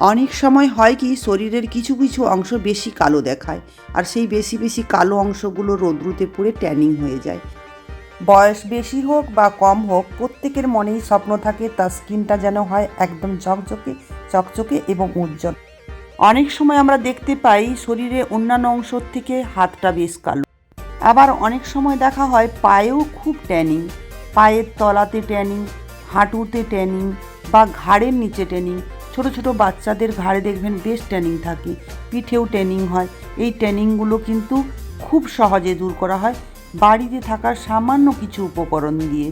অনেক সময় হয় কি, শরীরের কিছু কিছু অংশ বেশি কালো দেখায় আর সেই বেশি বেশি কালো অংশগুলো রৌদ্রুতে পুড়ে ট্যানিং হয়ে যায়। বয়স বেশি হোক বা কম হোক, প্রত্যেকের মনেই স্বপ্ন থাকে তার স্কিনটা যেন হয় একদম ঝকঝকে, চকচকে এবং উজ্জ্বল। অনেক সময় আমরা দেখতে পাই শরীরে অন্যান্য অংশ থেকে হাতটা বেশ কালো। আবার অনেক সময় দেখা হয় পায়েও খুব ট্যানিং। পায়ের তলাতে ট্যানিং, হাঁটুতে ট্যানিং বা ঘাড়ের নিচে ট্যানিং ছোট ছোট বাচ্চাদের ঘাড়ে দেখবেন বেশ ট্যানিং থাকে, পিঠেও ট্যানিং হয়। এই ট্যানিংগুলো কিন্তু খুব সহজে দূর করা হয় বাড়িতে থাকার সামান্য কিছু উপকরণ দিয়ে।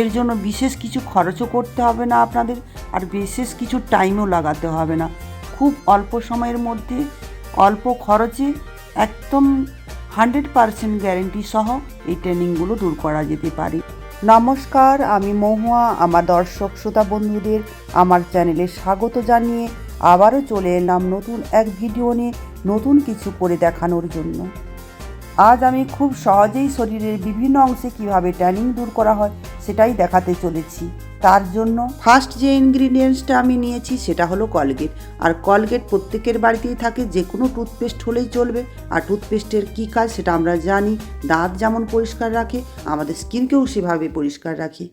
এর জন্য বিশেষ কিছু খরচও করতে হবে না আপনাদের, আর বিশেষ কিছু টাইমও লাগাতে হবে না। খুব অল্প সময়ের মধ্যে অল্প খরচে একদম হান্ড্রেড পারসেন্ট গ্যারেন্টি সহ এই ট্রেনিংগুলো দূর করা যেতে পারে। নমস্কার, আমি মহুয়া, আমার দর্শক শ্রোতা বন্ধুদের আমার চ্যানেলে স্বাগত জানিয়ে আবারও চলে এলাম নতুন এক ভিডিও নিয়ে নতুন কিছু করে দেখানোর জন্য। আজ আমি খুব সহজেই শরীরের বিভিন্ন অংশে কীভাবে ট্যানিং দূর করা হয় সেটাই দেখাতে চলেছি। তার জন্য ফার্স্ট যে ইনগ্রিডিয়েন্টসটা আমি নিয়েছি সেটা হলো কলগেট। আর কলগেট প্রত্যেকের বাড়িতেই থাকে, যে কোনো টুথপেস্ট হলেই চলবে। আর টুথপেস্টের কী কাজ সেটা আমরা জানি। দাঁত যেমন পরিষ্কার রাখে, আমাদের স্কিনকেও সেভাবে পরিষ্কার রাখে।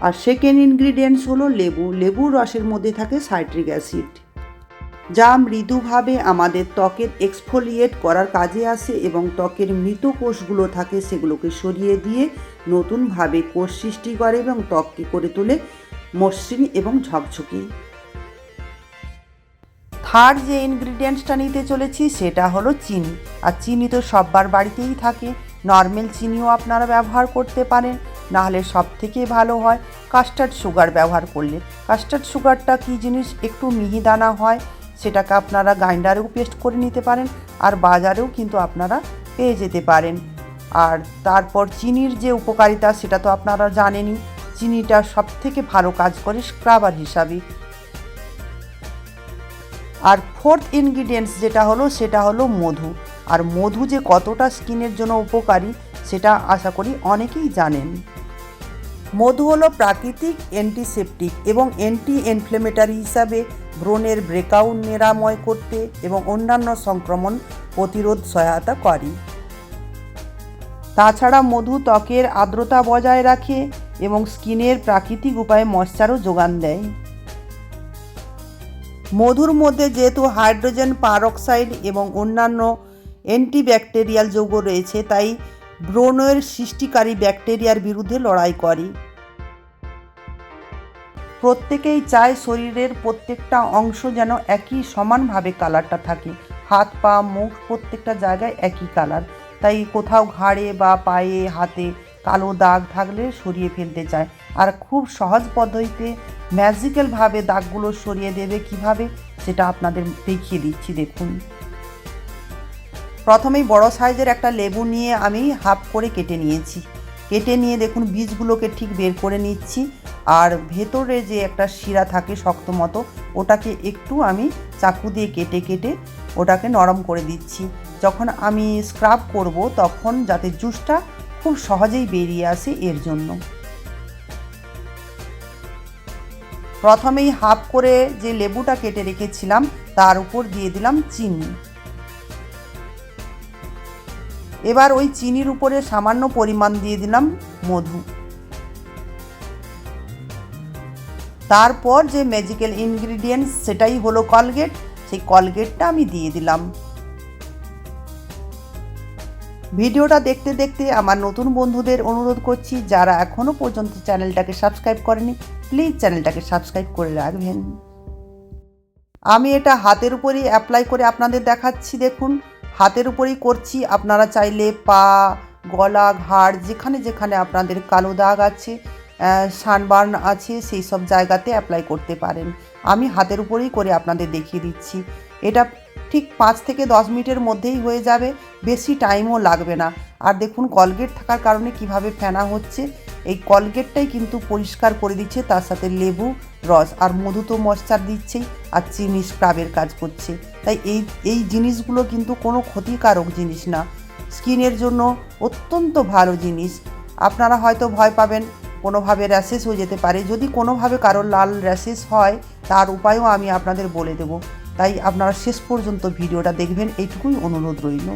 আর সেকেন্ড ইনগ্রিডিয়েন্টস হলো লেবু। লেবুর রসের মধ্যে থাকে সাইট্রিক অ্যাসিড যা মৃদুভাবে আমাদের ত্বকের এক্সফোলিয়েট করার কাজে আসে এবং ত্বকের মৃত কোষগুলো থাকে সেগুলোকে সরিয়ে দিয়ে নতুনভাবে কোষ সৃষ্টি করে এবং ত্বককে করে তোলে মসৃণ এবং ঝকঝকে। থার্ড যে ইনগ্রিডিয়েন্টসটা নিতে চলেছি সেটা হলো চিনি। আর চিনি তো সব্বার বাড়িতেই থাকে। নর্মাল চিনিও আপনারা ব্যবহার করতে পারেন। নাহলে সব থেকে ভালো হয় কাস্টার্ড সুগার ব্যবহার করলে। কাস্টার্ড সুগারটা কী জিনিস? একটু মিহিদানা হয়। সেটাকে আপনারা গ্রাইন্ডারেও পেস্ট করে নিতে পারেন আর বাজারেও কিন্তু আপনারা পেয়ে যেতে পারেন। আর তারপর চিনির যে উপকারিতা সেটা তো আপনারা জানেনই, চিনিটা সব থেকে ভালো কাজ করে স্ক্রাবার হিসাবে। আর ফোর্থ ইনগ্রিডিয়েন্টস যেটা হলো সেটা হলো মধু। আর মধু যে কতটা স্কিনের জন্য উপকারী সেটা আশা করি অনেকেই জানেন। মধু হলো প্রাকৃতিক অ্যান্টিসেপটিক এবং অ্যান্টি ইনফ্লেমেটারি হিসাবে ব্রণের ব্রেকআউট নিরাময় করতে এবং অন্যান্য সংক্রমণ প্রতিরোধ সহায়তা করে। তাছাড়া মধু ত্বকের আর্দ্রতা বজায় রাখে এবং স্কিনের প্রাকৃতিক উপায়ে ময়শ্চারও যোগান দেয়। মধুর মধ্যে যেহেতু হাইড্রোজেন পারক্সাইড এবং অন্যান্য অ্যান্টিব্যাকটেরিয়াল যৌগ রয়েছে, তাই ব্রণের সৃষ্টিকারী ব্যাকটেরিয়ার বিরুদ্ধে লড়াই করে। প্রত্যেকেই চায় শরীরের প্রত্যেকটা অংশ যেন একই সমানভাবে কালারটা থাকে। হাত, পা, মুখ প্রত্যেকটা জায়গায় একই কালার। তাই কোথাও ঘাড়ে বা পায়ে, হাতে কালো দাগ থাকলে সরিয়ে ফেলতে চায়। আর খুব সহজ পদ্ধতিতে ম্যাজিক্যালভাবে দাগগুলো সরিয়ে দেবে কীভাবে, সেটা আপনাদের দেখিয়ে দিচ্ছি, দেখুন। প্রথমেই বড় সাইজের একটা লেবু নিয়ে আমি হাফ করে কেটে নিয়েছি। কেটে নিয়ে দেখুন, বীজগুলোকে ঠিক বের করে নিচ্ছি। আর ভেতরে যে একটা শিরা থাকে শক্ত মতো, ওটাকে একটু আমি চাকু দিয়ে কেটে কেটে ওটাকে নরম করে দিচ্ছি। যখন আমি স্ক্রাব করব, তখন যাতে জুসটা খুব সহজেই বেরিয়ে আসে এর জন্য। প্রথমেই হাফ করে যে লেবুটা কেটে রেখেছিলাম, তার উপর দিয়ে দিলাম চিনি। এবার ওই চিনির উপরে সামান্য পরিমাণ দিয়ে দিলাম মধু। তারপর যে ম্যাজিক্যাল ইনগ্রিডিয়েন্টস সেটাই হলো কলগেট সেই কলগেটটা আমি দিয়ে দিলাম। ভিডিওটা দেখতে দেখতে আমার নতুন বন্ধুদের অনুরোধ করছি, যারা এখনও পর্যন্ত চ্যানেলটাকে সাবস্ক্রাইব করেনি প্লিজ চ্যানেলটাকে সাবস্ক্রাইব করে রাখবেন। আমি এটা হাতের উপরেই অ্যাপ্লাই করে আপনাদের দেখাচ্ছি, দেখুন। হাতের উপরেই করছি। আপনারা চাইলে পা, গলা, ঘাড়, যেখানে যেখানে আপনাদের কালো দাগ আছে সানবার্ন আছে, সেই সব জায়গাতে অ্যাপ্লাই করতে পারেন। আমি হাতের উপরেই করে আপনাদের দেখিয়ে দিচ্ছি। এটা ঠিক পাঁচ থেকে দশ মিনিটের মধ্যেই হয়ে যাবে। বেশি টাইমও লাগবে না। আর দেখুন কলগেট থাকার কারণে কীভাবে ফেনা হচ্ছে, এই কলগেটটাই কিন্তু পরিষ্কার করে দিচ্ছে, তার সাথে লেবু রস আর মধু তো ময়শ্চার দিচ্ছেই আর চিনি স্ক্রাবের কাজ করছে। তাই এই এই জিনিসগুলো কিন্তু কোনো ক্ষতিকারক জিনিস না। স্কিনের জন্য অত্যন্ত ভালো জিনিস। আপনারা হয়তো ভয় পাবেন, কোনোভাবে র্যাশেস হয়ে যেতে পারে। যদি কোনোভাবে কারোর লাল র্যাশেস হয়, তার উপায়ও আমি আপনাদের বলে দেব। তাই আপনারা শেষ পর্যন্ত ভিডিওটা দেখবেন। এইটুকুই অনুরোধ রইল।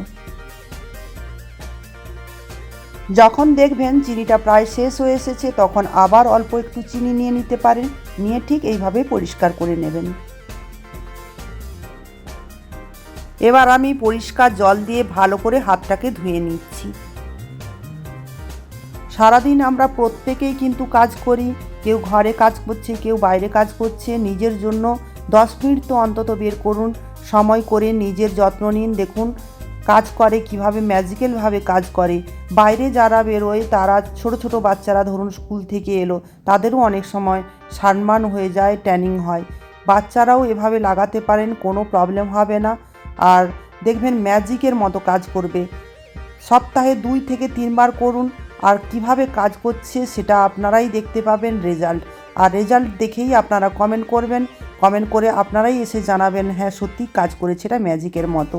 যখন দেখবেন চিনিটা প্রায় শেষ হয়ে এসেছে, তখন আবার অল্প একটু চিনি নিয়ে নিতে পারেন। নিয়ে ঠিক এইভাবে পরিষ্কার করে নেবেন। এবার আমি পরিষ্কার জল দিয়ে ভালো করে হাতটাকে ধুয়ে নিচ্ছি। সারাদিন আমরা প্রত্যেকেই কিন্তু কাজ করি। কেউ ঘরে কাজ করছে, কেউ বাইরে কাজ করছে। নিজের জন্য দশ মিনিট তো অন্তত বের করুন। সময় করে নিজের যত্ন নিন। দেখুন কাজ করে, কীভাবে ম্যাজিক্যালভাবে কাজ করে। বাইরে যারা বেরোয়, তারা ছোট ছোট বাচ্চারা ধরুন স্কুল থেকে এলো, তাদেরও অনেক সময় সানমান হয়ে যায় ট্যানিং হয়। বাচ্চারাও এভাবে লাগাতে পারেন, কোনো প্রবলেম হবে না। আর দেখবেন ম্যাজিকের মতো কাজ করবে। সপ্তাহে দুই থেকে তিনবার করুন, আর কীভাবে কাজ করছে সেটা আপনারাই দেখতে পাবেন রেজাল্ট আর রেজাল্ট দেখেই আপনারা কমেন্ট করবেন। কমেন্ট করে আপনারাই এসে জানাবেন হ্যাঁ সত্যি কাজ করেছে, এটা ম্যাজিকের মতো।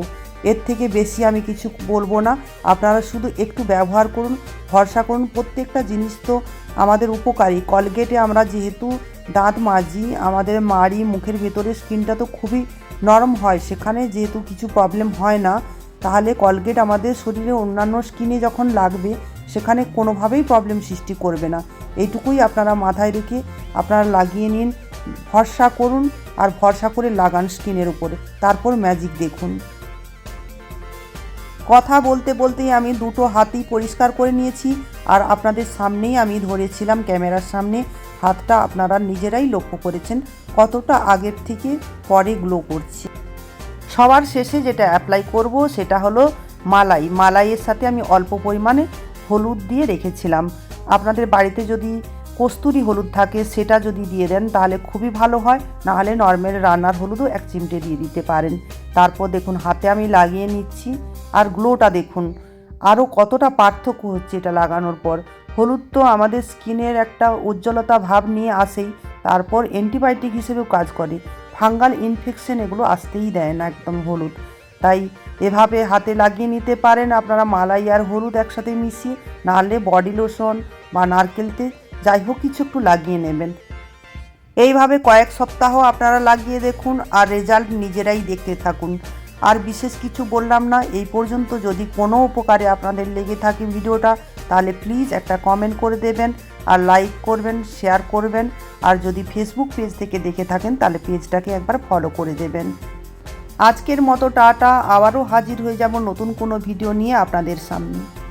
এর থেকে বেশি আমি কিছু বলব না। আপনারা শুধু একটু ব্যবহার করুন, ভরসা করুন, প্রত্যেকটা জিনিস তো আমাদের উপকারী। কলগেটে আমরা যেহেতু দাঁত মাজি, আমাদের মাড়ি, মুখের ভেতরে স্কিনটা তো খুবই নরম হয়, সেখানে যেহেতু কিছু প্রবলেম হয় না, তাহলে কলগেট আমাদের শরীরে অন্যান্য স্কিনে যখন লাগবে, সেখানে কোনোভাবেই প্রবলেম সৃষ্টি করবে না। এইটুকুই আপনারা মাথায় রেখে আপনারা লাগিয়ে নিন, ভরসা করুন, আর ভরসা করে লাগান স্কিনের উপরে। তারপর ম্যাজিক দেখুন। কথা বলতে বলতেই আমি দুটো হাতই পরিষ্কার করে নিয়েছি আর আপনাদের সামনেই আমি ধরেছিলাম ক্যামেরার সামনে। হাতটা আপনারা নিজেরাই লক্ষ্য করেছেন কতটা আগের থেকে পরে গ্লো করছে। সবার শেষে যেটা অ্যাপ্লাই করব সেটা হলো মালাই। মালাইয়ের সাথে আমি অল্প পরিমাণে হলুদ দিয়ে রেখেছিলাম। আপনাদের বাড়িতে যদি কস্তুরি হলুদ থাকে সেটা যদি দিয়ে দেন তাহলে খুবই ভালো হয়। নাহলে নর্মাল রান্নার হলুদও এক চিমটে দিয়ে দিতে পারেন। তারপর দেখুন, হাতে আমি লাগিয়ে নিচ্ছি। আর গ্লোটা দেখুন। আরও কতটা পার্থক্য হচ্ছে এটা লাগানোর পর। হলুদ তো আমাদের স্কিনের একটা উজ্জ্বলতা ভাব নিয়ে আসেই, তারপর অ্যান্টিবায়োটিক হিসেবেও কাজ করে। ফাঙ্গাল ইনফেকশন এগুলো আসতেই দেয় না একদম হলুদ। তাই এভাবে হাতে লাগিয়ে নিতে পারেন আপনারা মালাই আর হলুদ একসাথে মিশিয়ে, নাহলে বডি লোশন বা নারকেলতে যাই হোক কিছু একটু লাগিয়ে নেবেন। এইভাবে কয়েক সপ্তাহ আপনারা লাগিয়ে দেখুন আর রেজাল্ট নিজেরাই দেখতে থাকুন। আর বিশেষ কিছু বললাম না, এই পর্যন্ত যদি কোনো উপকারে আপনাদের লেগে থাকে ভিডিওটা, তাহলে প্লিজ একটা কমেন্ট করে দেবেন, আর লাইক করবেন শেয়ার করবেন, আর যদি ফেসবুক পেজ থেকে দেখে থাকেন, তাহলে পেজটাকে একবার ফলো করে দেবেন। আজকের মতো টাটা, আবারও হাজির হয়ে যাব নতুন কোনো ভিডিও নিয়ে আপনাদের সামনে।